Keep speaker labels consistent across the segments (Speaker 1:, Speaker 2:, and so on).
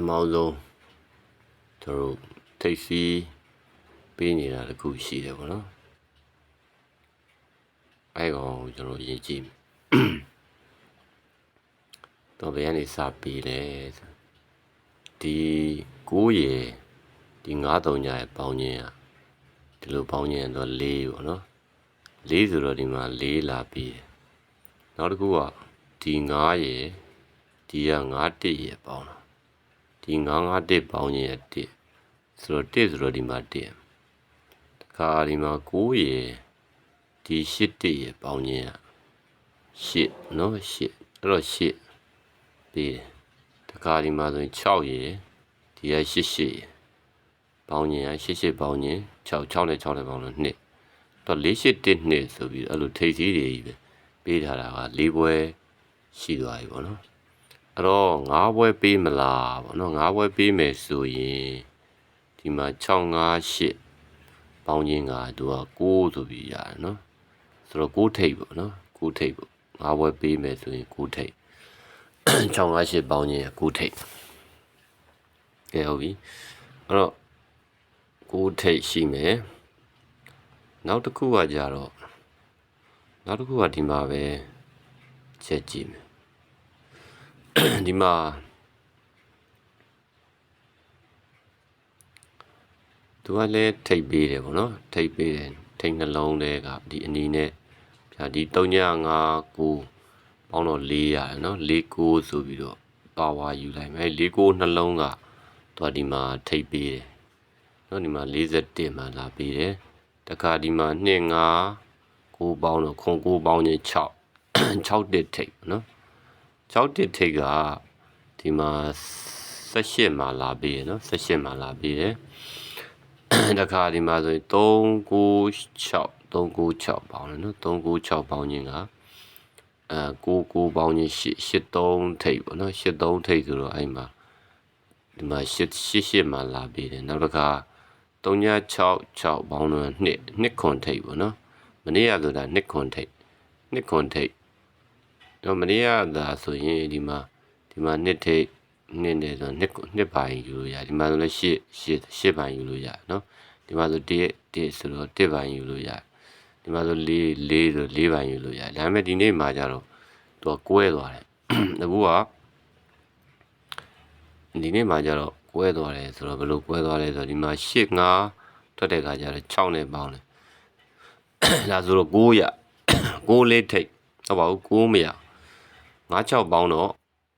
Speaker 1: ထမဆုံးကျွန်တော်တို့ထိတ်စီးပေးနေတာတခုရှိတယ်ပေါ့နော်အဲ့ကောင်ကိုကျွန်တော်ရေးကြည့်မယ်တော့ဘယ်ကနေစပေးလဲဆိုဒီ9ရေဒီ93ညာရဲ့ပေါင်းခြင်းอ่ะဒီလိုပေါင်းခြင်းတော့4ပေါ့နော်4ဆိုတော့ဒီမှာ4လာပြီးတယ်နောက်တစ်ခုကဒီ9ရေဒီက9တစ်ရေပေါင်းတာ ဒီ9 5တစ်ပေါင်းခြင်းရဲ့တစ်ဆိုတော့တစ်ဆိုတော့ဒီမှာတစ်တခါဒီမှာ9ရေဒီ8တစ်ရေပေါင်းခြင်းอ่ะ8နော်8အဲ့တော့8ပြီးတယ်တခါဒီမှာဆိုရင်6ရေဒီက8 8ရေပေါင်းခြင်းอ่ะ8 8ပေါင်းခြင်း6 6နဲ့6နဲ့ပေါင်းလို့2တော့4 8 1 2ဆိုပြီးအဲ့လိုထိပ်စည်းတွေကြီးပဲပေးထားတာက၄ဘွဲရှိသွားပြီပေါ့နော် အဲ့တော့၅ဘွဲပေးမလားပေါ့နော်၅ဘွဲပေးမယ်ဆိုရင်ဒီမှာ6 5 8ပေါင်းခြင်းကသူက6ဆိုပြီးရတယ်နော်ဆိုတော့6ထိပ်ပေါ့နော်6ထိပ်ပေါ့၅ဘွဲပေးမယ်ဆိုရင်6ထိပ်6 5 8ပေါင်းခြင်းက6ထိပ်ကဲဟုတ်ပြီအဲ့တော့6ထိပ်ရှိမယ်နောက်တစ်ခုကကြတော့နောက်တစ်ခုကဒီမှာပဲချက်ကြည့်မယ် ဒီမှာသူကလည်းထိပ်ပေးတယ်ပေါ့နော်ထိပ်ပေးတယ်ထိပ်နှလုံးတွေကဒီအနီးနဲ့ဖြာဒီ395ကိုပေါင်းတော့4ရတယ်နော်49ဆိုပြီးတော့ပါဝါယူလိုက်မယ်49နှလုံးကသူကဒီမှာထိပ်ပေးတယ်နော်ဒီမှာ41မှာလာပေးတယ်တခါဒီမှာ2 5ကိုပေါင်းတော့ခွန်ကိုပေါင်းချင်း6 6တစ်ထိပ်နော် 6တစ်ထိပ်ကဒီမှာ18မှာလာပေးရနော်18မှာလာပေးတယ်တခါဒီမှာဆိုရင်396 396ပေါင်းတယ်နော်396ပေါင်းခြင်းကအဲ99ပေါင်းခြင်း83ထိပ်ပေါ့နော်83ထိပ်ဆိုတော့အဲ့မှာဒီမှာ88မှာလာပေးတယ်နောက်တစ်ခါ366ပေါင်းတော့2 2ခွန်ထိပ်ပေါ့နော်မနေ့ကဆိုတာ2ခွန်ထိပ်2ခွန်ထိပ် တော့မနေ့ကသာဆိုရင်ဒီမှာဒီမှာ2ထိပ်နှစ်နဲ့ဆိုနှစ်နှစ်ပိုင်းယူလို့ရဒီမှာဆိုလည်းရှစ်ရှစ်ရှစ်ပိုင်းယူလို့ရနော်ဒီမှာဆိုတစ်တစ်ဆိုတော့တစ်ပိုင်းယူလို့ရဒီမှာဆိုလေးလေးဆိုလေးပိုင်းယူလို့ရဒါပေမဲ့ဒီနေ့မှာကျတော့သူကကွဲသွားတယ်အခုကဒီနေ့မှာကျတော့ကွဲသွားတယ်ဆိုတော့ဘယ်လိုကွဲသွားလဲဆိုတော့ဒီမှာရှစ်ငါထွက်တဲ့ခါကျတော့6နဲ့ပေါင်းတယ်ဒါဆိုတော့9ရ9လေးထိတ်ဟုတ်ပါဘူး9မရ9 6ပေါင်းတော့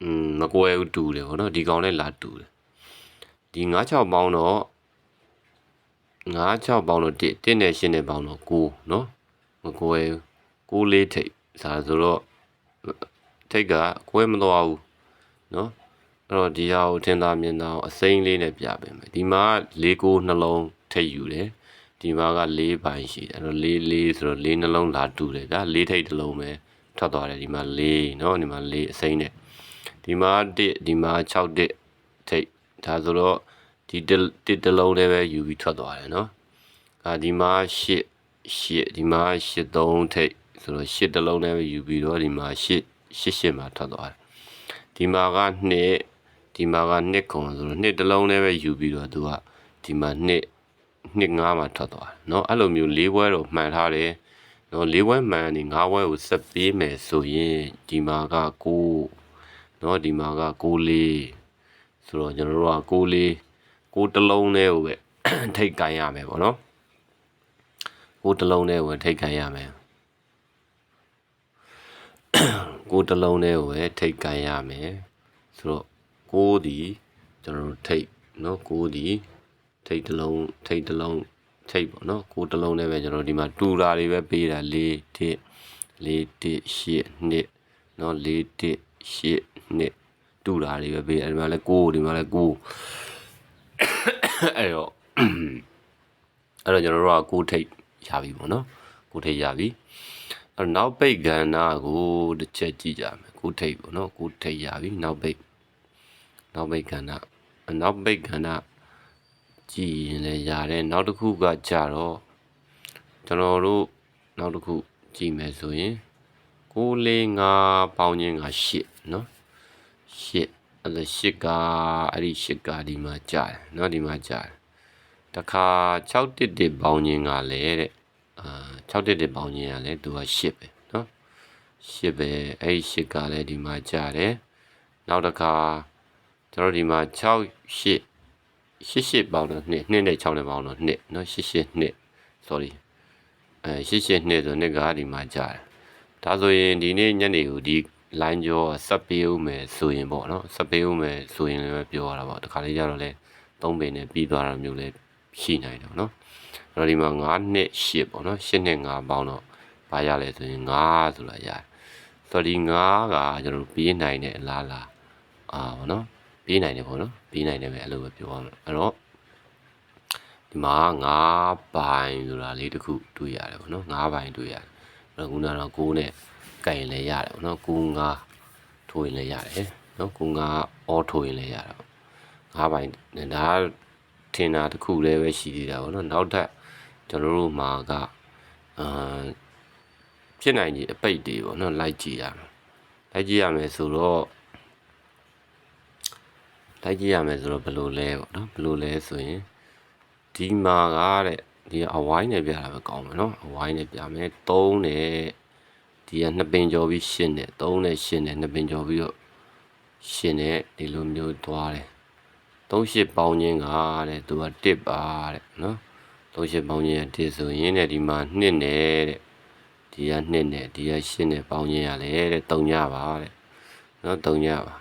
Speaker 1: อืมမကွဲဘူးတူတယ်ဗောနော်ဒီကောင်လည်းလာတူတယ်ဒီ9 6ပေါင်းတော့9 6ပေါင်းတော့1 1နဲ့8နဲ့ပေါင်းတော့9နော်မကွဲဘူး9လေးထိတ်ဒါဆိုတော့ထိတ်ကကွဲမသွားဘူးနော်အဲ့တော့ဒီဟာကိုထင်သာမြင်သာအောင်အစိမ်းလေးနဲ့ပြပေးမယ်ဒီမှာ၄ကိုနှလုံးထိတ်ယူတယ်ဒီမှာက၄ပိုင်းရှိတယ်အဲ့တော့၄၄ဆိုတော့၄နှလုံးလာတူတယ်ဒါ၄ထိတ်တစ်လုံးပဲ ထွက်သွားတယ်ဒီမှာ၄နော်ဒီမှာ၄အစိမ်းနဲ့ဒီမှာ1ဒီမှာ6တစ်ထိတ်ဒါဆိုတော့ဒီတစ်တစ်လုံးလည်းပဲယူပြီးထွက်သွားတယ်နော်အာဒီမှာ8 8ဒီမှာ8 3ထိတ်ဆိုတော့8တစ်လုံးလည်းပဲယူပြီးတော့ဒီမှာ8 8 8မှာထွက်သွားတယ်ဒီမှာက2ဒီမှာကနှစ်ခုံဆိုတော့နှစ်တစ်လုံးလည်းပဲယူပြီးတော့သူကဒီမှာနှစ်နှစ်ငါးမှာထွက်သွားတယ်เนาะအဲ့လိုမျိုး၄ဘွဲတော့မှန်ထားတယ် เนาะ၄ဘွဲမှန်နေ၅ဘွဲကိုဆက်ပေးမယ်ဆိုရင်ဒီမှာက9เนาะဒီမှာက6လေးဆိုတော့ကျွန်တော်တို့က6လေး6တစ်လုံးနဲ့ကိုပဲထိတ်ကိုင်းရမယ်ပေါ့နော်6တစ်လုံးနဲ့ကိုထိတ်ကိုင်းရမယ်6တစ်လုံးနဲ့ကိုပဲထိတ်ကိုင်းရမယ်ဆိုတော့6ဒီကျွန်တော်တို့ထိတ်เนาะ6ဒီထိတ်တစ်လုံးထိတ်တစ်လုံး ထိတ်ပေါ့နော်ကိုတလုံးနဲ့ပဲကျွန်တော်ဒီမှာတူတာတွေပဲပေးတာ၄တစ်၄တစ်၈နှစ်နော်၄တစ်၈နှစ်တူတာတွေပဲပေးအဲဒီမှာလဲကိုဒီမှာလဲကိုအဲ့တော့အဲ့တော့ကျွန်တော်တို့ကကိုထိတ်ရပြီပေါ့နော်ကိုထိတ်ရပြီအဲ့တော့နောက်ပိတ်ကဏ္ဍကိုတစ်ချက်ကြည့်ကြမယ်ကိုထိတ်ပေါ့နော်ကိုထိတ်ရပြီနောက်ပိတ်နောက်ပိတ်ကဏ္ဍနောက်ပိတ်ကဏ္ဍ ကြည့်ရင်လည်းရတယ်နောက်တစ်ခုကကြတော့ကျွန်တော်တို့နောက်တစ်ခုကြည့်မယ်ဆိုရင်6 4 5ပေါင်းခြင်းက8เนาะ8 အဲ့ဒါရှစ်ကအဲ့ဒီရှစ်ကဒီမှာကြာတယ်เนาะဒီမှာကြာတယ်တခါ6တစ်တစ်ပေါင်းခြင်းကလည်းတဲ့အာ6တစ်တစ်ပေါင်းခြင်းကလည်းသူကရှစ်ပဲเนาะရှစ်ပဲအဲ့ဒီရှစ်ကလည်းဒီမှာကြာတယ်နောက်တစ်ခါကျွန်တော်ဒီမှာ6 8 ရှစ်ရှစ်ပေါင်းတော့နှစ်နှစ်နဲ့6နဲ့ပေါင်းတော့နှစ်เนาะရှစ်ရှစ်နှစ် sorry အဲရှစ်ရှစ်နှစ်ဆိုနှစ်ကဒီမှာကြာတယ်ဒါဆိုရင်ဒီနေ့ညနေကိုဒီ line ကြောဆက်ပေးဦးမယ်ဆိုရင်ပေါ့နော်ဆက်ပေးဦးမယ်ဆိုရင်လည်းပြောရတာပေါ့တခါလေးကျတော့လဲသုံးပင်နဲ့ပြီးသွားတာမျိုးလည်းရှိနိုင်တယ်နော်အဲ့တော့ဒီမှာ9နှစ်8ပေါ့နော်8နှစ်5ပေါင်းတော့ဘာရလဲဆိုရင်9ဆိုတာရတယ်ဆိုတော့ဒီ9ကကျွန်တော်တို့ပြီးနိုင်တဲ့အလားလားအာပေါ့နော် ပြီးနိုင်တယ်ပေါ့နော်ပြီးနိုင်တယ်ပဲအဲ့လိုပဲပြောရမယ်အဲ့တော့ဒီမှာ9ဘိုင်ဆိုတာလေးတစ်ခုတွေ့ရတယ်ပေါ့နော်9ဘိုင်တွေ့ရတယ်အဲ့တော့ခုနကတော့9နဲ့ကင်လည်းရတယ်ပေါ့နော်9 9ထိုးရင်လည်းရတယ်နော်9 9အော်ထိုးရင်လည်းရတယ်ပေါ့9ဘိုင်ဒါထင်တာတစ်ခုလည်းပဲရှိသေးတာပေါ့နော်နောက်ထပ်ကျွန်တော်တို့မှာကအာဖြစ်နိုင်ကြီးအပိတ်တွေပေါ့နော်လိုက်ကြည့်ရမယ်လိုက်ကြည့်ရမယ်ဆိုတော့ လိုက်ကြည့်ရမယ်ဆိုတော့ဘယ်လိုလဲပေါ့နော်ဘယ်လိုလဲဆိုရင်ဒီမှာကတဲ့ဒီအဝိုင်းနဲ့ပြတာပဲကောင်းမယ်နော်အဝိုင်းနဲ့ပြမယ်3နဲ့ဒီကနှစ်ပင်ကျော်ပြီးရှင်းတယ်3နဲ့ရှင်းတယ်နှစ်ပင်ကျော်ပြီးတော့ရှင်းတယ်ဒီလိုမျိုးသွားတယ်38ပေါင်းခြင်းကတဲ့သူက1ပါတဲ့နော်38ပေါင်းခြင်းက1ဆိုရင်တဲ့ဒီမှာ2နဲ့တဲ့ဒီက2နဲ့ဒီက8နဲ့ပေါင်းခြင်းရလေတဲ့3ညပါတဲ့နော်3ညပါ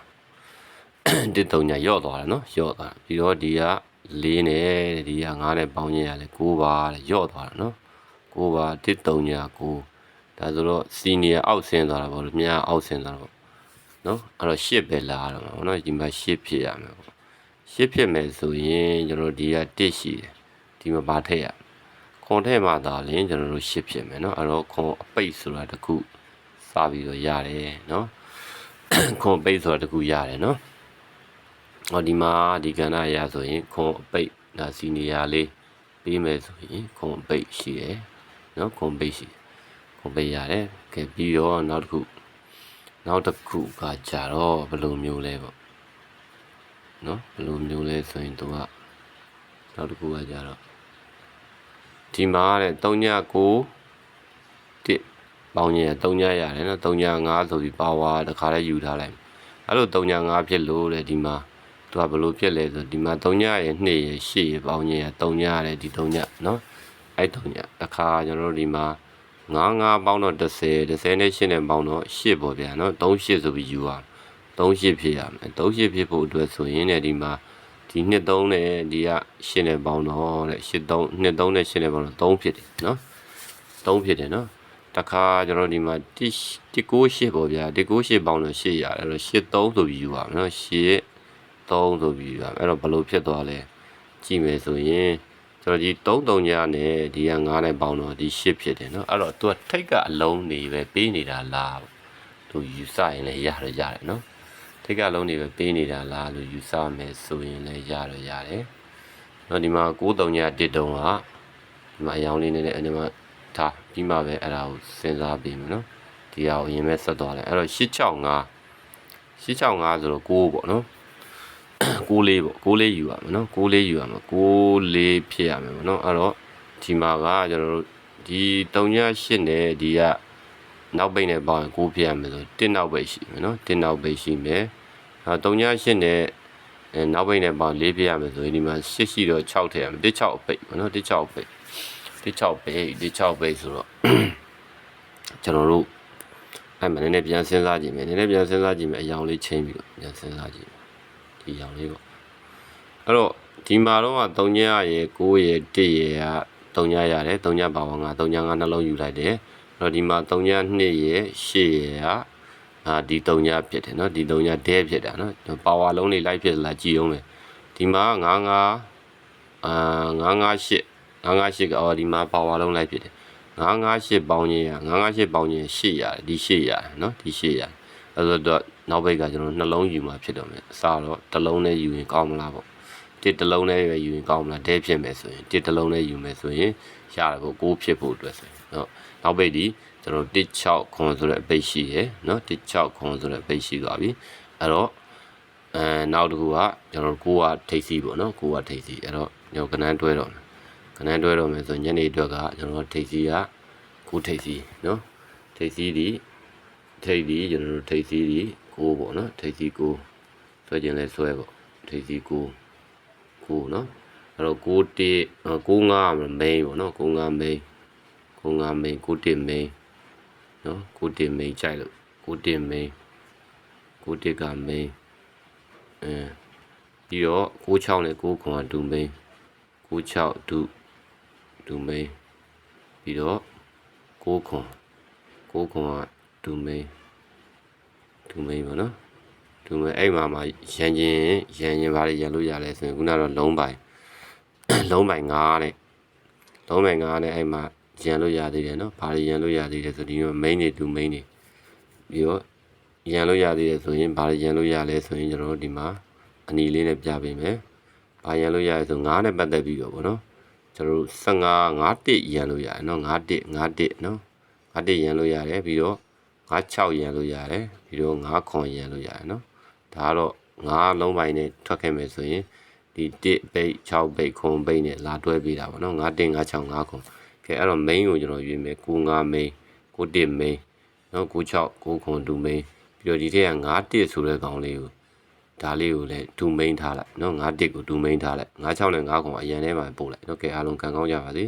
Speaker 1: ဒီ3ညရော့သွားတယ်နော်ရော့သွားပြီးတော့ဒီက4နဲ့ဒီက9နဲ့ပေါင်းခြင်းရလေ9ပါတဲ့ရော့သွားတယ်နော်9ပါ1 3ည9ဒါဆိုတော့စီနီယာအောက်ဆင်းသွားတာပေါ့မြားအောက်ဆင်းသွားတာပေါ့နော်အဲ့တော့8ပဲလာတော့မှာပေါ့နော်ဒီမှာ8ဖြစ်ရမယ်ပေါ့8ဖြစ်မယ်ဆိုရင်ကျွန်တော်ဒီက1ရှိတယ်ဒီမှာဗာထည့်ရခွန်ထည့်မှသာလင်းကျွန်တော်တို့8ဖြစ်မယ်နော်အဲ့တော့ခွန်အပိတ်ဆိုတာတခုစပြီးတော့ရတယ်နော်ခွန်အပိတ်ဆိုတာတခုရတယ်နော် ဟောဒီမှာဒီကဏ္ဍရဆိုရင်ခွန်အပိတ်ဒါစီနီယာလေးပေးမယ်ဆိုရင်ခွန်အပိတ်ရှိတယ်နော်ခွန်ပိတ်ရှိတယ်ခွန်ပိတ်ရတယ်ကဲပြီးတော့နောက်တစ်ခုနောက်တစ်ခုကကြတော့ဘယ်လိုမျိုးလဲပေါ့နော်ဘယ်လိုမျိုးလဲဆိုရင်သူကနောက်တစ်ခုကကြတော့ဒီမှာတဲ့3ည9 1ပေါင်းရင်3ညရတယ်နော်3ည5ဆိုပြီးပါဝါတခါလေးယူထားလိုက်အဲ့လို3ည5ဖြစ်လို့တဲ့ဒီမှာ သူကဘယ်လိုဖြစ်လဲဆိုဒီမှာ3ညရဲ့2ရဲ့8ရဲ့ပေါင်းရင်3ညရတယ်ဒီ3ညနော်အဲ့3ညတခါကျွန်တော်တို့ဒီမှာ9 9ပေါင်းတော့30 30နဲ့8နဲ့ပေါင်းတော့8ပေါ့ဗျာနော်3 8ဆိုပြီးယူအောင်38ဖြစ်ရမယ်38ဖြစ်ဖို့အတွက်ဆိုရင်လည်းဒီမှာဒီနှစ်3နဲ့ဒီက8နဲ့ပေါင်းတော့တဲ့8 3နှစ်3နဲ့8နဲ့ပေါင်းတော့3ဖြစ်တယ်နော်3ဖြစ်တယ်နော်တခါကျွန်တော်ဒီမှာ1 198ပေါ့ဗျာ198ပေါင်းတော့8ရတယ်အဲ့တော့8 3ဆိုပြီးယူပါမယ်နော်8 3ဆိုပြီးယူပါမယ်အဲ့တော့ဘယ်လိုဖြစ်သွားလဲကြည့်မယ်ဆိုရင်ကျွန်တော်ဒီ3 3ညနဲ့ဒီက9နဲ့ပေါင်းတော့ဒီ8ဖြစ်တယ်နော်အဲ့တော့သူကထိတ်ကအလုံးနေပဲပေးနေတာလားသူယူဆရင်လည်းရတယ်ရတယ်နော်ထိတ်ကလုံးနေပဲပေးနေတာလားလို့ယူဆမယ်ဆိုရင်လည်းရတော့ရတယ်။နော်ဒီမှာ9တုံည1တုံကဒီမှာအယောင်လေးနဲ့လည်းအဲဒီမှာထားပြီးမှပဲအဲ့ဒါကိုစဉ်းစားပြီးမယ်နော်။ဒီဟာကိုအရင်ပဲဆက်သွားတယ်။အဲ့တော့865 865ဆိုတော့9ပေါ့နော်။ 6လေးပေါ့6လေးယူရမယ်နော်6လေးယူရမယ်6လေးဖြစ်ရမယ်ပေါ့နော်အဲ့တော့ဒီမှာကကျွန်တော်တို့ဒီ3ည8နဲ့ဒီကနောက်ပိတ်နဲ့ပေါင်းရင်9ဖြစ်ရမယ်ဆို1နောက်ပိတ်ရှိမယ်နော်1နောက်ပိတ်ရှိမယ်အဲ3ည8နဲ့အဲနောက်ပိတ်နဲ့ပေါင်း4ဖြစ်ရမယ်ဆိုရင်ဒီမှာ8ရှိတော့6ထည့်ရမယ်1 6ပိတ်ပေါ့နော်1 6ပိတ်1 6ပိတ်1 6ပိတ်ဆိုတော့ကျွန်တော်တို့အဲ့မနည်းနည်းပြန်စဉ်းစားကြည့်မယ်နည်းနည်းပြန်စဉ်းစားကြည့်မယ်အယောင်လေးချင်းပြီးတော့ပြန်စဉ်းစားကြည့် ဒီအယောင်လေးပေါ့အဲ့တော့ဒီမှာတော့3ညရဲ့9ရဲ့1ရဲ့က3ညရတယ်3ညပါဝါ9 3ည9နှလုံးယူလိုက်တယ်တော့ဒီမှာ3ည2ရဲ့8ရဲ့ကအာဒီ3ညဖြစ်တယ်เนาะဒီ3ညဒဲဖြစ်တာเนาะပါဝါလုံးလေးလိုက်ဖြစ်လာကြည့်အောင်မယ်ဒီမှာ9 9အာ998 998ကအော်ဒီမှာပါဝါလုံးလိုက်ဖြစ်တယ်998ပေါင်းရင်998ပေါင်းရင်8ရတယ်ဒီ8ရတယ်เนาะဒီ8ရတယ်အဲ့တော့ နောက်ဘက်ကကျွန်တော်နှလုံးယူมาဖြစ်တော့မယ်အစားတော့တစ်လုံးနဲ့ယူရင်ကောင်းမလားပေါ့တစ်တစ်လုံးနဲ့ပဲယူရင်ကောင်းမလားဒဲဖြစ်မယ်ဆိုရင်တစ်တစ်လုံးနဲ့ယူမယ်ဆိုရင်ရတယ်ပေါ့ကိုးဖြစ်ဖို့အတွက်ဆိုရင်เนาะနောက်ပိတ်ဒီကျွန်တော်16ခွန်ဆိုတဲ့အပိတ်ရှိရယ်เนาะ16ခွန်ဆိုတဲ့အပိတ်ရှိသွားပြီအဲ့တော့ အဲနောက်တစ်ခုကကျွန်တော်ကိုကထိတ်စီပေါ့နော်ကိုကထိတ်စီအဲ့တော့ကျွန်တော်ကနန်းတွဲတော့မယ်ကနန်းတွဲတော့မယ်ဆိုညနေအတွက်ကကျွန်တော်ထိတ်စီကကိုထိတ်စီနော်ထိတ်စီဒီထိတ်ဒီကျွန်တော်ထိတ်စီဒီ ကိုပေါ့နော်ထိတ်စီကိုဆွဲခြင်းလဲဆွဲပေါ့ထိတ်စီကိုကိုနော်အဲ့တော့ကိုတေကိုငါမိန်ပေါ့နော်ကိုငါမိန်ကိုငါမိန်ကိုတေမိန်နော်ကိုတေမိန်ကြိုက်လို့ကိုတေမိန်ကိုတေကမိန်အဲပြီးတော့96နဲ့9ခွန်ကဒူမိန်96ဒူဒူမိန်ပြီးတော့9ခွန်9ခွန်ကဒူမိန် ဒူမိန်ပေါ့နော်ဒူမိန်အဲ့မှာမှာရန်ကျင်ရန်ကျင်ဘာတွေရန်လို့ရလဲဆိုရင်ခုနကတော့လုံးပိုင်လုံးပိုင်9နဲ့လုံးပိုင်9နဲ့အဲ့မှာရန်လို့ရသေးတယ်နော်ဘာတွေရန်လို့ရသေးတယ်ဆိုဒီမှာ main တွေဒူမိန်တွေပြီးတော့ရန်လို့ရသေးတယ်ဆိုရင်ဘာရန်လို့ရလဲဆိုရင်ကျွန်တော်တို့ဒီမှာအနီလေးနဲ့ပြပေးမယ်။ဘာရန်လို့ရလဲဆို9နဲ့ပတ်သက်ပြီးတော့ဗောနော်။ကျွန်တော်တို့15 51ရန်လို့ရတယ်နော်51 51နော်။51ရန်လို့ရတယ်ပြီးတော့ 96ရန်လို့ရတယ်ဒီတော့9ခွန်ရန်လို့ရတယ်နော်ဒါကတော့9လုံးပိုင်းနဲ့ထွက်ခဲ့မယ်ဆိုရင်ဒီ1ဘိတ်6ဘိတ်ခွန်ဘိတ်နဲ့လာတွဲပေးတာပေါ့နော်9 1 9 6 9ခွန်ကဲအဲ့တော့ main ကိုကျွန်တော်ရွေးမယ်95 main 91 main နော်96 9ခွန်2 main ပြီးတော့ဒီထက်က91ဆိုတဲ့ကောင်လေးကိုဒါလေးကိုလည်း2 main ထားလိုက်နော်91ကို2 main ထားလိုက်96နဲ့9ခွန်အရန်ထဲမှာပို့လိုက်နော်ကဲအားလုံးခံကောင်းကြပါစေ